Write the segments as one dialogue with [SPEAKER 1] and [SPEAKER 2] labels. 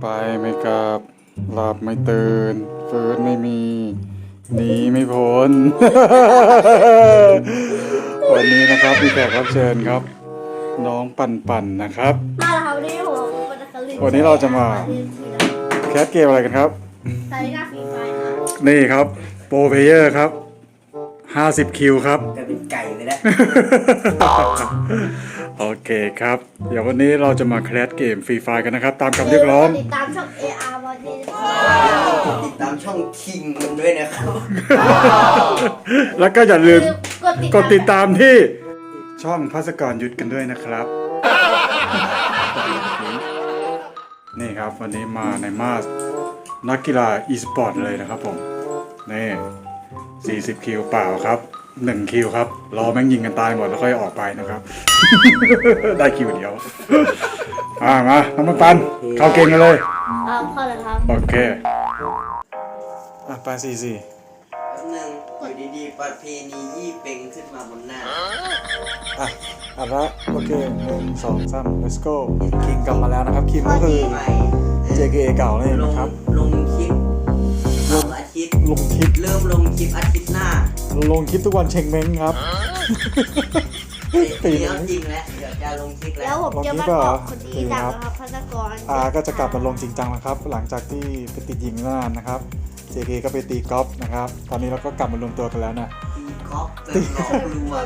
[SPEAKER 1] ไปไม่กลับ หลับไม่ตื่นฟื้นไม่มี หนีไม่พ้น วันนี้นะครับมีแขกรับเชิญครับ น้องปันปันนะครับ
[SPEAKER 2] มาแล้วครับวันนี้ผมเป็นนักเรียน
[SPEAKER 1] วันนี้เราจะมา แคสเกมอะไรกันครับ
[SPEAKER 2] ใส่หน้าสีไฟนะ
[SPEAKER 1] นี่ครับโปรเพเยอร์ครับ 50 คิวครับ
[SPEAKER 3] กลายเป็นไก่ไปแล้ว
[SPEAKER 1] โอเคครับ เดี๋ยววันนี้เราจะมาแคสเกมฟรีไฟกันนะครับ ตามคำเรียกร้อง
[SPEAKER 2] ติดตามช่อง AR วันนี้
[SPEAKER 3] ติดตามช่องคิงมันด้วยนะครับ
[SPEAKER 1] แล้วก็อย่าลืม
[SPEAKER 2] กดติด
[SPEAKER 1] กดติดตามที่ช่องพัสกรยุทธกันด้วยนะครับ นี่ครับวันนี้มาในมาสนักกีฬาอีสปอร์ตเลยนะครับผม นี่ 40 คิวเปล่าครับ 1คิวครับ รอแม่งยิงกันตายหมดแล้วค่อยออกไปนะครับ ได้คิวเดียว อ่ามาน้องมันปัน เข้าเกมกันเลย
[SPEAKER 2] เอาเข้าเลยครับ
[SPEAKER 1] โอเค อะไปสี่สี่
[SPEAKER 3] แป๊บนึงอยู่ดีๆประเพณียี่เป็งขึ้นมาบนหน้า
[SPEAKER 1] อะอัดละโอเคหนึ่งสองสาม let's go คิงกลับมาแล้วนะครับ คิงก็คือ
[SPEAKER 3] ใหม่
[SPEAKER 1] JKA เก่าเลย
[SPEAKER 3] ลง
[SPEAKER 1] นะครับ
[SPEAKER 3] ลงคลิปเสาร์อาทิตย์
[SPEAKER 1] ลงคลิป
[SPEAKER 3] เริ่มลงคลิปอาทิตย์หน้า
[SPEAKER 1] ลงคลิปทุกวันเชงเม้งครับตี
[SPEAKER 3] เดี๋
[SPEAKER 1] ห
[SPEAKER 3] ยว
[SPEAKER 1] นึ่ง
[SPEAKER 3] จริงแล้วเดี๋ยวจะลงคลิปแล้
[SPEAKER 2] แล้ว
[SPEAKER 3] ว
[SPEAKER 2] ผมจะมาบอกคนดีจากนะครับพัฒกร
[SPEAKER 1] อาก็จะกลับมาลงจริงจังแล้วครับ หลังจากที่ไปติดยิงนานนะครับ JK ก็ไปตีกอล์ฟนะครับ ตอนนี้เราก็กลับมารวมตัวกันแล้วนะ
[SPEAKER 3] ตีกอล์ฟเป็นหลอกลวง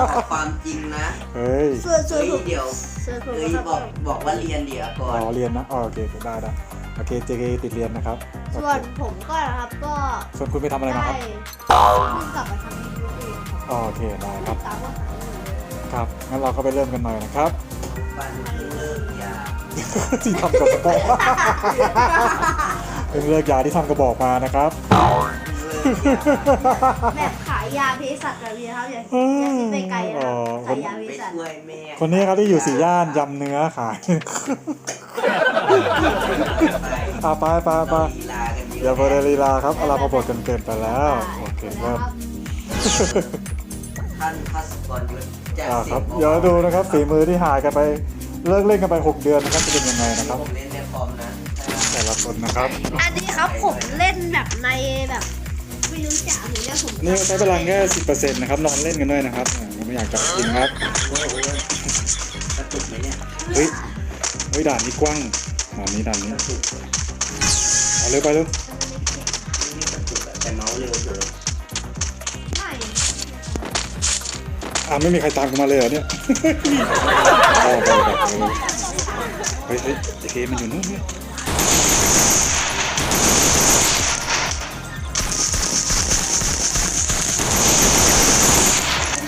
[SPEAKER 3] บอกความจริงนะ
[SPEAKER 1] เฮ้ย
[SPEAKER 2] ส่วนส่ว
[SPEAKER 3] เฮ้
[SPEAKER 2] น
[SPEAKER 3] ย
[SPEAKER 2] ผม
[SPEAKER 3] เดี๋ยว
[SPEAKER 2] ส่วนผม
[SPEAKER 3] เฮ้ย
[SPEAKER 2] นะครับ
[SPEAKER 3] บอกบอกว่าเรียนเดี๋ยวก่อ
[SPEAKER 1] อ๋อนเรียนนะอ๋อโอเคได้ได้ โอเค JK ติดเรียนนะครับโอ
[SPEAKER 2] ส่
[SPEAKER 1] เคว
[SPEAKER 2] นผมก็นะครับก็
[SPEAKER 1] ส่วนคุณไปทำอะไรมาครับ
[SPEAKER 2] ได้เพิ่งกลับมาทำยูทูบเองครับ
[SPEAKER 1] อ๋อโอเคได้ครับ
[SPEAKER 2] ตามว่าหายเลย
[SPEAKER 1] ครับ งั้นเราก็ไปเริ่มกันหน่อยนะครับ
[SPEAKER 3] ปันเพิ่งเลิกยา
[SPEAKER 1] ที่ทำกระบอกเป็นเลือกยาที่ทำกระบอกมานะครับ
[SPEAKER 3] เลิกยา
[SPEAKER 2] แบบขายยาเภสัชแบบนี้ครับอย่าอย่าคิดไปไกลนะครับขายยาเภ
[SPEAKER 3] ไป
[SPEAKER 2] สัช
[SPEAKER 3] ช่วยแม่
[SPEAKER 1] คนนี้ครับที่อยู่สี่ย่านยำเนื้อขาย อาไปไปไป
[SPEAKER 3] ลีลากันเยอะ
[SPEAKER 1] อย่าเบอร์ลีลาครับอาราพบทกันเกินไปแล้วโอเคเริ่ม
[SPEAKER 3] ท่านพัสกรยุทธจะ
[SPEAKER 1] อ่าครับ
[SPEAKER 3] สิ
[SPEAKER 1] เดี๋ยวดูนะครับฝีมือที่หายกันไปเลิกเล่นกันไป 6 เดือนนะครับจะเป็นยังไงนะครับ
[SPEAKER 3] ผมเล่นในคอมนะ
[SPEAKER 1] แต่ละคนนะครับ
[SPEAKER 2] อันนี้ครับผมเล่นแบบในแบบไม่รู้จักหรือเนี่ยผม
[SPEAKER 1] นี่ใช้พลังแค่10%นะครับนอนเล่นกันด้วยนะครับอ่าไม่อยากจับจริงครับ
[SPEAKER 3] โอ้โหกระตุกไหมเนี่ย
[SPEAKER 1] เฮ้ยเฮ้ยด่านนี้กว้างด่านนี้ด่านนี้ เอาเร็วไปเร็ว
[SPEAKER 3] นี่กระตุกอะแต่เมาส์เร็วเกิน
[SPEAKER 2] ไม่
[SPEAKER 1] อ่าไม่มีใครตามกูมาเลยเหรอเนี่ยเอาไปไปไปเฮ้ยเฮ้ยเจเคมันอยู่นู่นเนี่ย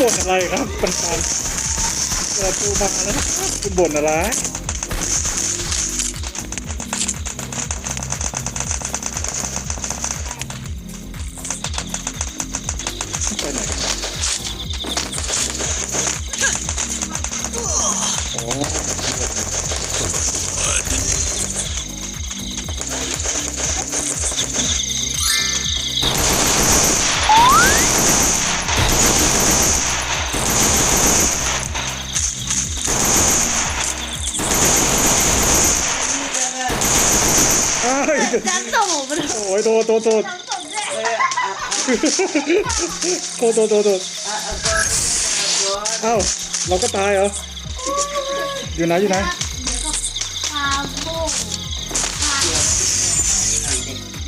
[SPEAKER 1] บ่นอะไรครับปันปันเปิดตูมาแล้วคุณบ่นอะไร โอ้ยโทษโทษโทษ
[SPEAKER 2] จังส่งด้วย
[SPEAKER 3] เอ้ยอะอะ
[SPEAKER 1] โทษโทษโทษโทษ
[SPEAKER 3] อะอะก่อนก่อน
[SPEAKER 1] เอ้าเราก็ตายเหรอ อยู่ไหนอยู่ไหน
[SPEAKER 2] เดี๋ยวก็ปลาโบ้งปลา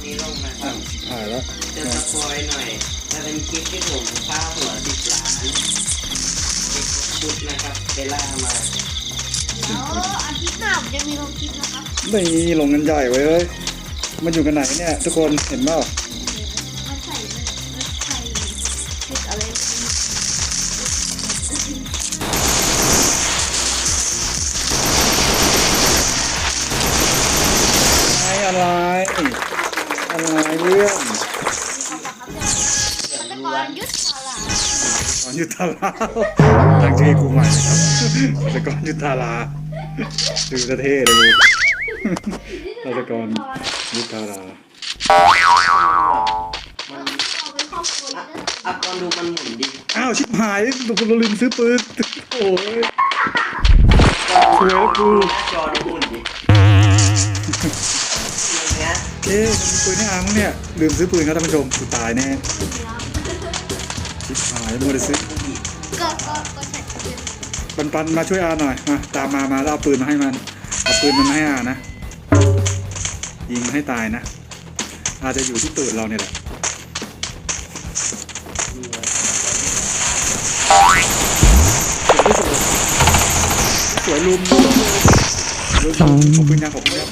[SPEAKER 3] นี่ลงนะครับ
[SPEAKER 1] หายแล้ว
[SPEAKER 3] จะสปอยหน่อยจะเป็นคลิปที่ผมฟ้าหัวสิบล้านเด็กชุดนะครับเบลล่ามา
[SPEAKER 2] แล้วอาทิตย์หน้าผมจะมีลงคลิปนะครับ
[SPEAKER 1] นี่ลงกันใหญ่ไว้เว้ย มันอยู่กันไหนเนี่ย ทุกคนเห็นเปล่า
[SPEAKER 2] มันใส่มันใส่ชุดอะไร
[SPEAKER 1] ไม่อะไร อะไรเรื่อง
[SPEAKER 2] ตะกอนยุทธาลา
[SPEAKER 1] ตอนยุทธาราตั้งชื่อกูใหม่นะครับตะกอนยุทธาราดูจะเท่เลย ตะกอนยุทธารา
[SPEAKER 3] มัน
[SPEAKER 2] เอาไปครอบครัวนะ
[SPEAKER 3] อะก่อนดูมันหมุนดี
[SPEAKER 1] อ้าวชิบหายดูกูลืมซื้อปืนโอ้ย สวยแล้วกู
[SPEAKER 3] หน้าจอดูหมุนดิเนี้ย
[SPEAKER 1] เอ๊ะมันมีปืนให้อาร์มเนี่ยลืมซื้อปืนครับท่านผู้ชมกูตายแน่ชิบหายมัวแต่ซื้อ
[SPEAKER 2] ก็ก็ก็ใส่เสื้อ
[SPEAKER 1] ปันปันมาช่วยอาหน่อยมาตามมามาแล้วเอาปืนมาให้มันเอาปืนมันมาให้อานะ ยิงมันให้ตายนะ อาจจะอยู่ที่ตูดเราเนี่ยแหละสวยลุมลุมลุมขอบคุณยังขอบคุณยัง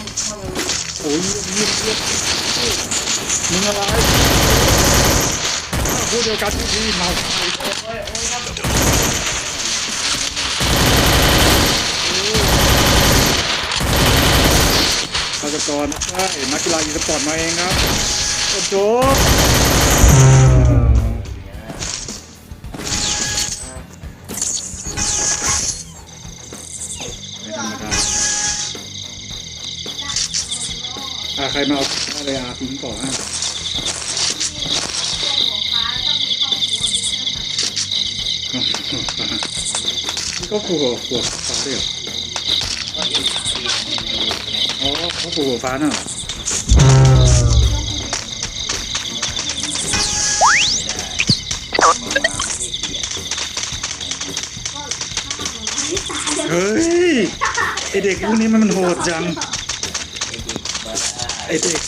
[SPEAKER 1] โอ้ยเยี่ยมเยี่ยมมึงอะไรพูดเดียวกันที่มาาตกรใช่นักกีฬาอีสปอร์ตมาเองครับโอ้โหไม่ธรรมดาอะใครมาเอาอะไรอาทิ้งก่อนอะ
[SPEAKER 2] หัวฟ้าต้องมีครอบครัวมีเสื้อผ้า
[SPEAKER 1] นี่ก็ผูกหัวหัวฟ้าด้วยเหรออ๋อเขาผูกหัวฟ้าน่ะเหรอเฮ้ยไอเด็กพวกนี้มันโหดจังไอเด็ก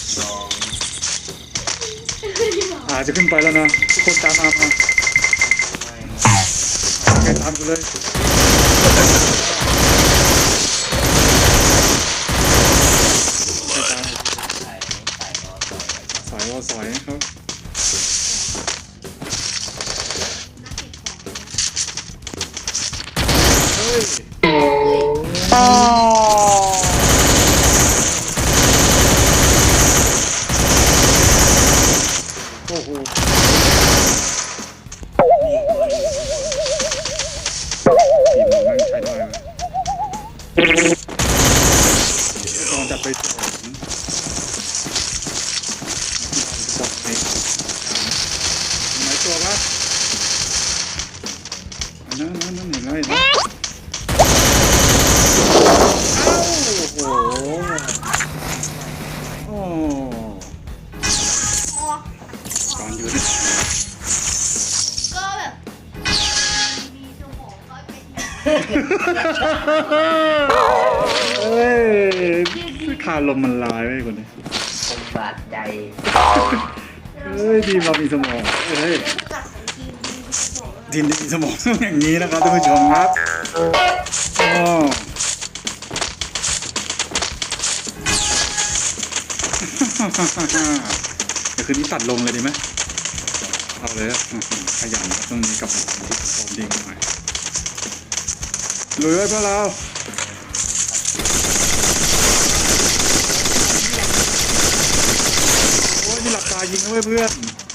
[SPEAKER 1] อาจจะขึ้นไปแล้วนะทุกคนตามมามาแกตามกูเลย ย เอ้ยคาลมมันลายไว้ยคนนี้
[SPEAKER 3] ผมบาดใจ
[SPEAKER 1] เอ้ยทีมเรามีสมองเอ้ย
[SPEAKER 2] ดของทีมมีสมอง
[SPEAKER 1] ทีมที่มีสมองต้องอย่างนี้นะครับท่านผู้ชมครับอ๋อเดี๋ยวคืนนี้ตัดลงเลยดีไหมเอาเลยอะขยันครับต้องมีกับที่ฟอมดีหน่อย ลุยไว้พวกเราโอ้ยนี่หลับตายิงนะเว้ยเพื่อน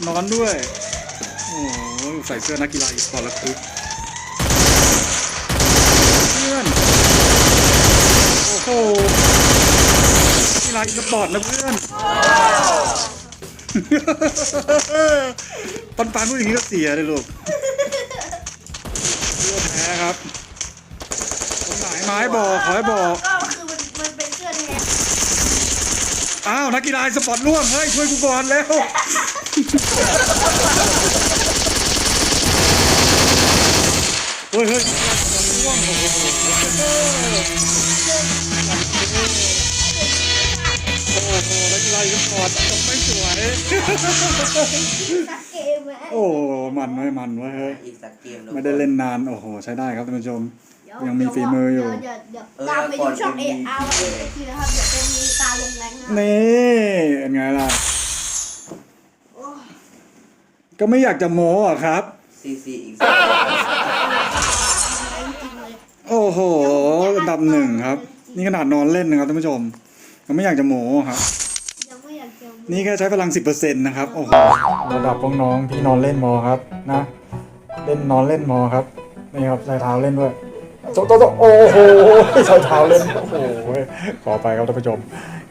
[SPEAKER 1] นอนด้วย โอ้โหใส่เสื้อนักกีฬาอีสปอร์ตละคึกเพื่อน โอ้โหกีฬาอีสปอร์ตนะเพื่อนปันปันพูดอย่างนี้ก็เสียเลยลูกเพื่อแพ้ครับ ไหนไมาให้บอกขอให้บอก
[SPEAKER 2] ก็คือมันมันเป็นเสื้อแท้
[SPEAKER 1] อ้าวนักกีฬาอีสปอร์ตร่วงเฮ้ยช่วยกูก่อนแล้วเฮ้ยเฮ้ยร่วงโอ้โหโอ้โหนักกีฬาอีสปอร์ตตกไม่สวย
[SPEAKER 2] สักเกมไหม
[SPEAKER 1] โอ้มันไว้ยมันไว้ยเฮ้ย
[SPEAKER 3] อีกสักเกม
[SPEAKER 1] ไม่ได้เล่นนานโอ้โหใช้ได้ครับท่านผู้ชม ยังมีฝีมืออยู่
[SPEAKER 2] เดี๋ยวเดี๋ยวเดี๋ยวตามไปดูช่องเออาร์เอทีนะครับเดี๋ยวจะมีการลงแรงนะครับ
[SPEAKER 1] นี่เป็นไงล่ะ
[SPEAKER 2] โอ้ย
[SPEAKER 1] ก็ไม่อยากจะโม้อะครับ
[SPEAKER 3] ซีซีอีกสัก
[SPEAKER 2] แรงจริงเลย
[SPEAKER 1] โอ้โหระดับหนึ่งครับ นี่ขนาดนอนเล่นนะครับท่านผู้ชมก็ไม่อยากจะโม้ครับ
[SPEAKER 2] ยังไม่อยากเจอ
[SPEAKER 1] นี่แค่ใช้พลัง 10%นะครับ โอ้โห ระดับน้องๆที่นอนเล่นมอครับนะ เล่นนอนเล่นมอครับ นี่ครับใช้เท้าเล่นด้วย โต๊ะโต๊โอ้โหชาเชาวเล่นโอ้โหขอไปครับท่านผู้ชม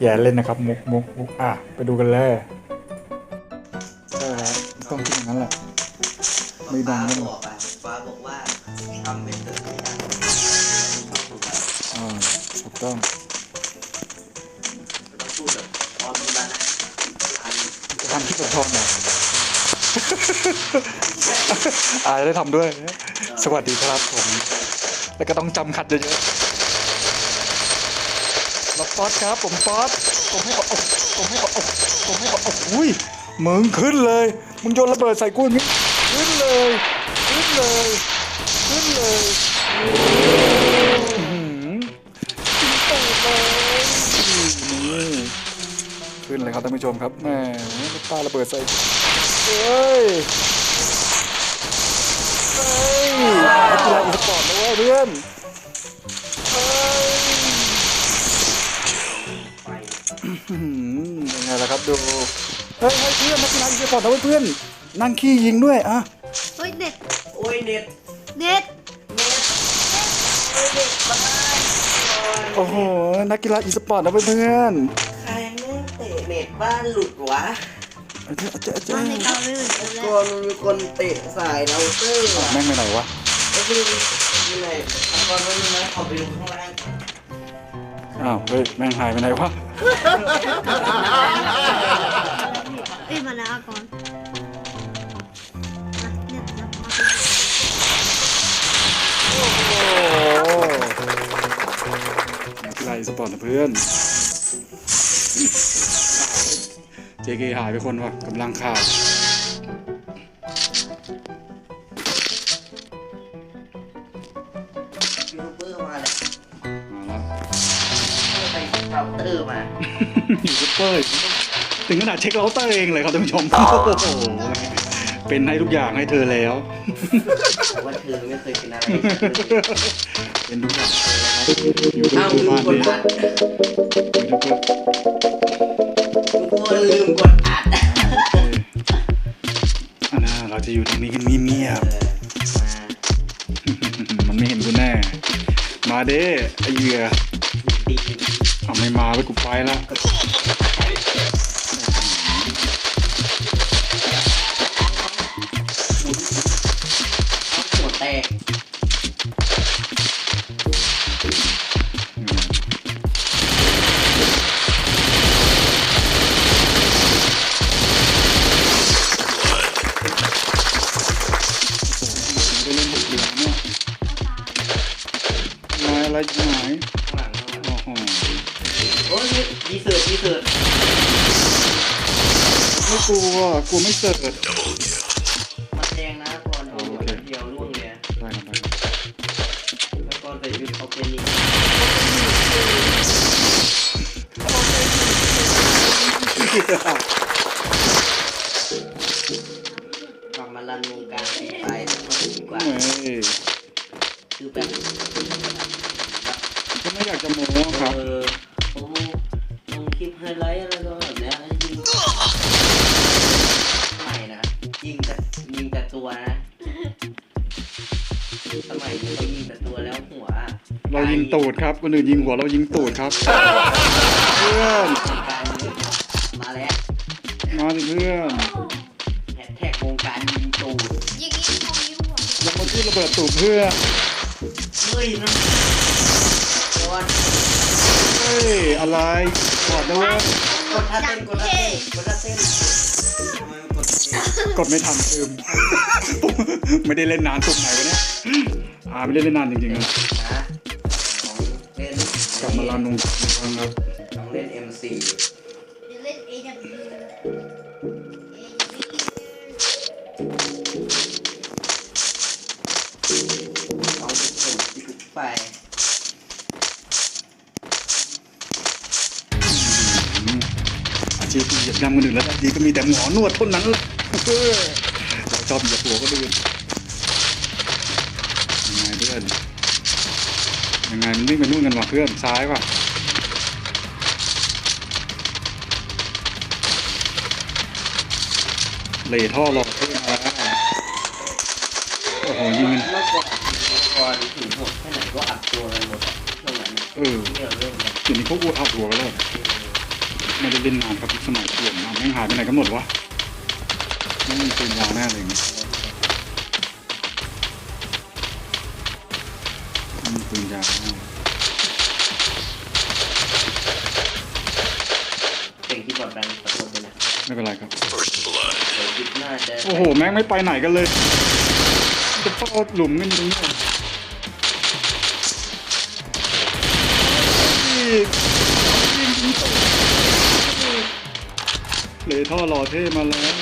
[SPEAKER 1] อย่าเล่นนะครับ มุกมุกมุกอะไปดูกันเลยต้องกินอย่างนั้นแหละไม่ดังไม่ห
[SPEAKER 3] ร
[SPEAKER 1] อ
[SPEAKER 3] กฟ้าบอกว่าทำเป็นเติมไม่ดังอ่าถูก
[SPEAKER 1] ต้อง
[SPEAKER 3] ต้องพูดแบบ
[SPEAKER 1] ออนดันนะ
[SPEAKER 3] ทำ
[SPEAKER 1] ที่ผมชอบนะอาจจะได้ทำด้วย สวัสดีครับผม แล้วก็ต้องจำขัดเยอะๆแล้วป๊อตครับผมป๊อตผมให้เขาอผมให้เขาอผมให้เขาออุ้ยมึงขึ้นเลย มึงโยนระเบิดใส่กูอย่างนี้ขึ้นเลย ขึ้นเลย ขึ้นเลยอื้นตูดเลยขึ้นเลยครับท่านผู้ชมครับแหมปาระเบิดใส่เฮ้ย นักกีฬาอีสปอร์ตนะเว้ยเพื่อนเฮ้ย
[SPEAKER 3] ไป
[SPEAKER 1] อื้อหือยังไงล่ะครับดูเฮ้ยเฮ้ยเพื่อนนักกีฬาอีสปอร์ตนะเว้ยเพื่อน นั่งขี้ยิงด้วยอะ
[SPEAKER 2] เฮ้ยเน็ต
[SPEAKER 3] โอ้ยเน็ต
[SPEAKER 2] เน็ต
[SPEAKER 3] เน็ตโอ้ยเน็ตบ้านก่อน
[SPEAKER 1] โอ้โหนักกีฬาอีสปอร์ตนะเว้ยเพื่อน
[SPEAKER 3] ใครแม่งเตะเน็ตบ้านหลุดวะ
[SPEAKER 1] อาจารย์อาจารย์อาจา
[SPEAKER 2] ตอ
[SPEAKER 1] ร
[SPEAKER 2] น
[SPEAKER 1] ย์
[SPEAKER 2] ในเกาไม่เหมือนกันแล้
[SPEAKER 3] ก่
[SPEAKER 2] ว
[SPEAKER 3] อนมันมีคนเตะสายเราเตอร์อะ
[SPEAKER 1] แม่งไปไหนวะ
[SPEAKER 3] ก็คือยังไงก่อนมันมีไหมขอไปดูข้างล่าง
[SPEAKER 1] อ้าวเฮ้ยแม่งหายไปไหนวะ
[SPEAKER 2] เอ้ยมานะก่อนมาเนี่ยนะมา
[SPEAKER 1] โอ้นักกีฬาอีสปอร์ตนะเพื่อน JK หายไปคนวะกำลังข่าว
[SPEAKER 3] ยูทูบเบอร์มาเลย
[SPEAKER 1] มาแล้ว
[SPEAKER 3] ไปเราเตอร์มา
[SPEAKER 1] ยูทูบเบอร์ถึงขนาดเช็คเราเตอร์เองเลยครับท่านผู้ชม โอ้โห เป็นให้ทุกอย่างให้เธอแล้ว
[SPEAKER 3] ว่าเธอไม่เคยเป็นอะไร
[SPEAKER 1] เป็นทุกอย่างยูทูบ
[SPEAKER 3] อ้าว
[SPEAKER 1] เบอร์
[SPEAKER 3] ลื
[SPEAKER 1] บ้ามน
[SPEAKER 3] ก
[SPEAKER 1] นี้
[SPEAKER 3] ดอัด
[SPEAKER 1] ยูทูบเบอร์
[SPEAKER 3] ทุ กลืมกดอัด
[SPEAKER 1] อันน่าเราจะอยู่ตรงนี้กันเงียบ
[SPEAKER 3] มา
[SPEAKER 1] ๆมันไม่เห็นกูแน่ มาเด้ไอเหยื่อเอาไม่มาไปกูไปละ
[SPEAKER 3] อะ
[SPEAKER 1] ไรที่ไหน
[SPEAKER 3] ข้างหลังข้างหลัง
[SPEAKER 1] โอ้โห
[SPEAKER 3] โอ้ยดีเสิร์ตดีเสิร์ต
[SPEAKER 1] ไม่กลัวกลัวไม่เสิร์ฟได้
[SPEAKER 3] มันแดงนะก่อนโดนหัวเดียวล่วงเลย
[SPEAKER 1] ครับได้ครับ
[SPEAKER 3] แล้วก่อนไปยุดเอาเป็นนี่ก ยิงตู
[SPEAKER 1] ดครับคนอื่นยิงหัวเรายิงตูดครับเพื่อน
[SPEAKER 3] การยิงมาแล้ว
[SPEAKER 1] มาสิเพื่อน
[SPEAKER 3] แฮชแท็กวงการยิงตูด
[SPEAKER 2] ยิงยิงของยิงหัว
[SPEAKER 1] เรามาที่ระเบิดตูดเพื่อน
[SPEAKER 3] เฮ้ยนะก่อน
[SPEAKER 1] เฮ้ยอะไรกอดนะเว้ย
[SPEAKER 3] กดท่าเต้นกดท่าเต้นกดท่าเต้นทำไมมันกดเต้น
[SPEAKER 1] กดไม่ทันลืมไม่ได้เล่นนานตุ่มไหนวะเนี่ยอ่าไม่ได้เล่นนานจริงๆนะ
[SPEAKER 3] นะของเล่น
[SPEAKER 1] กลับมาลานงฟังครับ
[SPEAKER 3] ของเล่น MC
[SPEAKER 2] เดี๋ยวเล่น AW
[SPEAKER 3] เอาทุกคนทุกไป
[SPEAKER 1] อืมอาชีพที่เหยียบย่ำคนอื่นแล้วดีก็มีแต่หมอนวดเท่านั้นแหละเราชอบเหยียบหัวก็อื่นยังไงเพื่อน ยังไงมันวิ่งไปนู่นกันว่ะเพื่อนซ้ายว่ะเหล่ท่อหลอกเพื่อนมาแล้วโอ้โหยิงกัน
[SPEAKER 3] เมื่อก่อนเมื่อก่อนถึงหกแค่ไหนก็อัดตัวกันหมดช่วงนั้น
[SPEAKER 1] เออ
[SPEAKER 3] ที่เราเล่นกัน
[SPEAKER 1] เดี๋ยวนี้เขาอวดอัดหัวกันแล้วไม่ได้เล่นนานครับสมัยเปลี่ยนมาแม่งหายไปไหนกันหมดวะไม่มีปืนยาวแน่เลยเปืนยาว ไม่เป็นไรครับ
[SPEAKER 3] เดี๋ยวคลิปหน้าจะ
[SPEAKER 1] โอ้โห แม่งไม่ไปไหนกันเลย จะเฝ้าหลุมกันอยู่ตรงนี้เหรอนี่ยิงยิงตกเลยท่อหล่อเท่มาแล้ว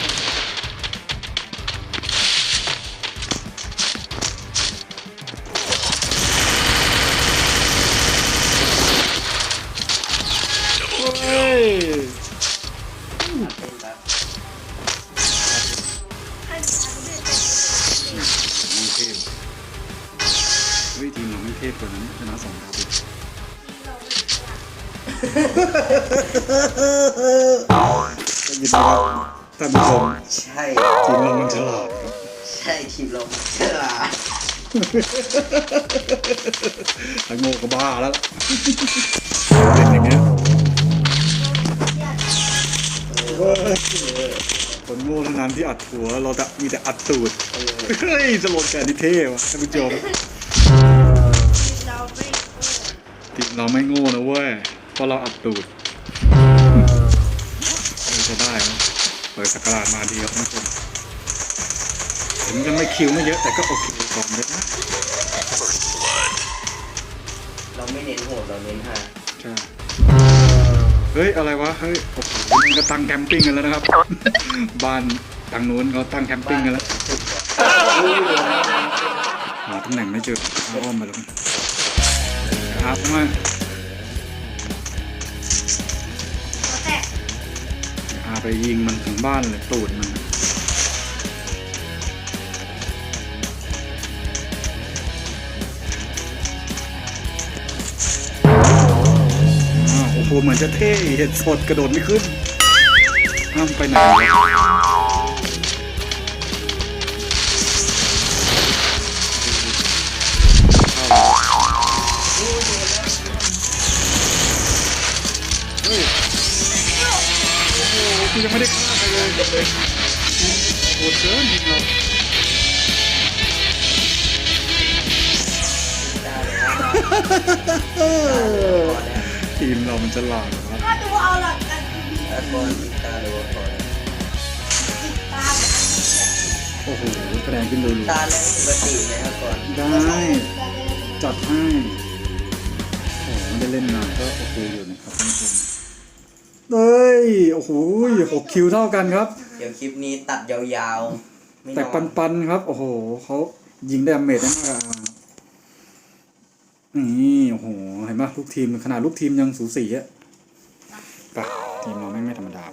[SPEAKER 1] เป็
[SPEAKER 3] นแบบ
[SPEAKER 2] ให้ชาร์จด้วย
[SPEAKER 1] มันเทพเฮ้ยทีมเราไม่เทพกว่านั้นชนะสองดาว
[SPEAKER 2] เราไม่ฉลาด
[SPEAKER 1] ได้ยินไหมครับท่านผู้ชม
[SPEAKER 3] ใช่
[SPEAKER 1] ทีมเรามันฉลาดครับ
[SPEAKER 3] ใช่ทีมเรามันฉลาด
[SPEAKER 1] ถ้โง่ก็บ้าแล้วเป็นอย่างเงี้ย คนโง่เท่านั้นที่อัดหัว เราจะมีแต่อัดตูด
[SPEAKER 3] เออ
[SPEAKER 1] เฮ้ยสโลแกนนี่เท่ว่ะท่านผู้ชม
[SPEAKER 2] เราไม่
[SPEAKER 1] ทีมเราไม่โง่นะเว้ยเพราะเราอัดตูดเออจะได้นะเปิดสักราชมาดีครับท่านผู้ชมเห็นกันไม่คิวไม่เยอะแต่ก็โอเคก่อนเลยนะ
[SPEAKER 3] เราไม่เน้นโหดเราเน้นฮา
[SPEAKER 1] ใช่ เฮ้ย อะไรวะ เฮ้ย โอ้โหมันก็ตั้งแคมปิ้งกันแล้วนะครับ บ้านทางนู้นเขาตั้งแคมปิ้งกันแล้วหาตำแหน่งไม่เจอเอาอ้อมไปแล้วกันครับมา
[SPEAKER 2] เราแตก
[SPEAKER 1] อาไปยิงมันถึงบ้านเลยตูดมัน อ่าโอ้โหเหมือนจะเท่เห็นสดกระโดดไม่ขึ้นห้ามไปไหนวะกูยังไม่ได้ฆ่าใครเลยโหดเกินจริงเรา ทีมเรามันจะหลาดครับ
[SPEAKER 2] ก็ดูเอาหลักกันดี
[SPEAKER 3] แล้วก็ติดตาเลยว่าก่อน
[SPEAKER 2] ติดตาม
[SPEAKER 1] โอ้โหคะแนนขึ้นดู
[SPEAKER 3] ตาแรกปกตินะครับก่อน
[SPEAKER 1] ได้จัดให้โอ้โหไม่ได้เล่นนานก็โอเคอยู่นะครับท่านผู้ชมเฮ้ยโอ้โหหกคิวเท่ากันครับ
[SPEAKER 3] เดี๋ยวคลิปนี้ตัดยาวๆไม่น
[SPEAKER 1] แต่
[SPEAKER 3] อน
[SPEAKER 1] ปันปันๆครับ โอ้โหเขายิงได้เมจได้มากอะ นี่โอ้โหเห็นปะลูกทีมขนาดลูกทีมยังสูสีอะไปทีมเราไม่งไม่ธรรมดา